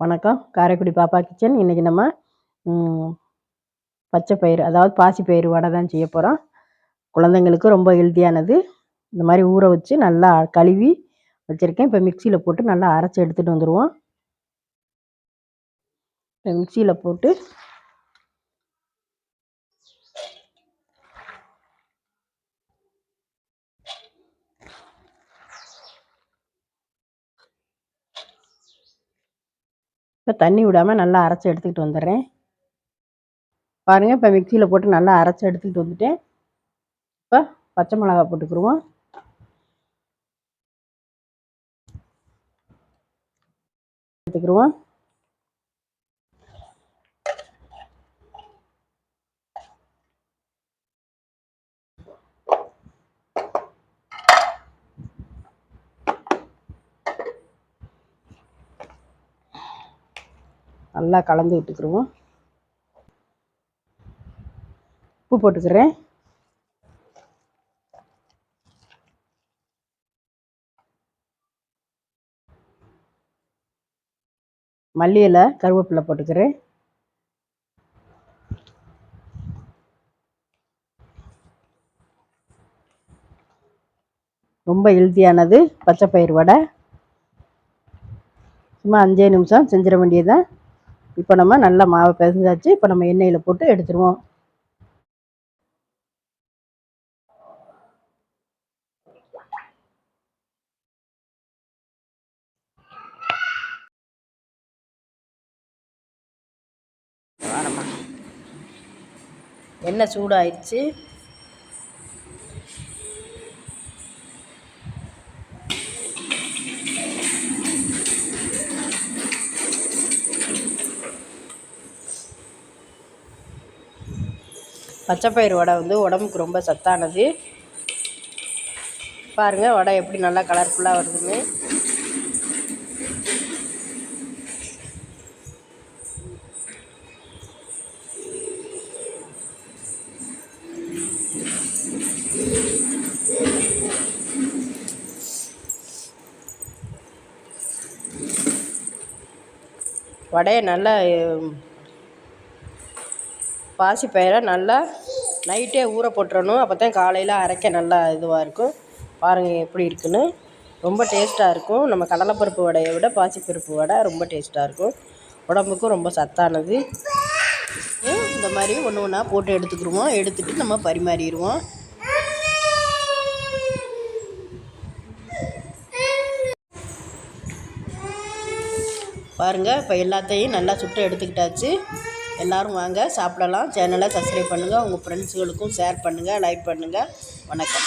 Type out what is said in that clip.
வணக்கம். காரைக்குடி பாப்பா கிச்சன். இன்றைக்கி நம்ம பச்சை பயிறு அதாவது பாசி பயிறு வடை தான் செய்ய போகிறோம் குழந்தைங்களுக்கு ரொம்ப ஹெல்த்தியானது. இந்த மாதிரி ஊற வச்சு நல்லா கழுவி வச்சுருக்கேன். இப்போ மிக்சியில் போட்டு நல்லா அரைச்சி எடுத்துகிட்டு வந்துடுவோம் இப்போ மிக்சியில் போட்டு இப்போ தண்ணி விடாமல் நல்லா அரைச்சி எடுத்துக்கிட்டு வந்துடுறேன். பாருங்கள் இப்போ மிக்சியில் போட்டு நல்லா அரைச்சி எடுத்துக்கிட்டு வந்துட்டேன். இப்போ பச்சை மிளகா போட்டுக்கிடுவோம் எடுத்துக்கிடுவோம் நல்லா கலந்து விட்டுக்கிருவோம். உப்பு போட்டுக்கிறேன். மல்லி இலை கருவேப்பிலை போட்டுக்கிறேன். ரொம்ப ஹெல்த்தியானது பச்சை பயிர் வடை. சும்மா அஞ்சே நிமிஷம் செஞ்சிட வேண்டியதுதான். இப்போ நம்ம நல்லா மாவை பிசைஞ்சாச்சு இப்போ நம்ம எண்ணெயில் போட்டு எடுத்துருவோம். எண்ணெய் சூடாயிடுச்சு பச்சைப்பயிறு வடை வந்து உடம்புக்கு ரொம்ப சத்தானது. பாருங்கள் வடை எப்படி நல்லா கலர்ஃபுல்லாக வருதுன்னு. வடையை நல்லா பாசி பயிரை நல்லா நைட்டே ஊற போட்டுறணும். அப்போ தான் காலையில் அரைக்க நல்லா இதுவாக இருக்கும். பாருங்கள் எப்படி இருக்குன்னு. ரொம்ப டேஸ்ட்டாக இருக்கும். நம்ம கடலைப்பருப்பு வடையை விட பாசிப்பருப்பு வடை ரொம்ப டேஸ்ட்டாக இருக்கும். உடம்புக்கும் ரொம்ப சத்தானது. இந்த மாதிரி ஒன்று ஒன்றா போட்டு எடுத்துக்கிடுவோம் எடுத்துகிட்டு நம்ம பரிமாறிடுவோம். பாருங்கள் இப்போ எல்லாத்தையும் நல்லா சுட்டு எடுத்துக்கிட்டாச்சு. எல்லோரும் வாங்க சாப்பிடலாம். சேனலை சப்ஸ்கிரைப் பண்ணுங்கள் உங்கள் ஃப்ரெண்ட்ஸுகளுக்கும் ஷேர் பண்ணுங்கள் லைக் பண்ணுங்கள் வணக்கம்.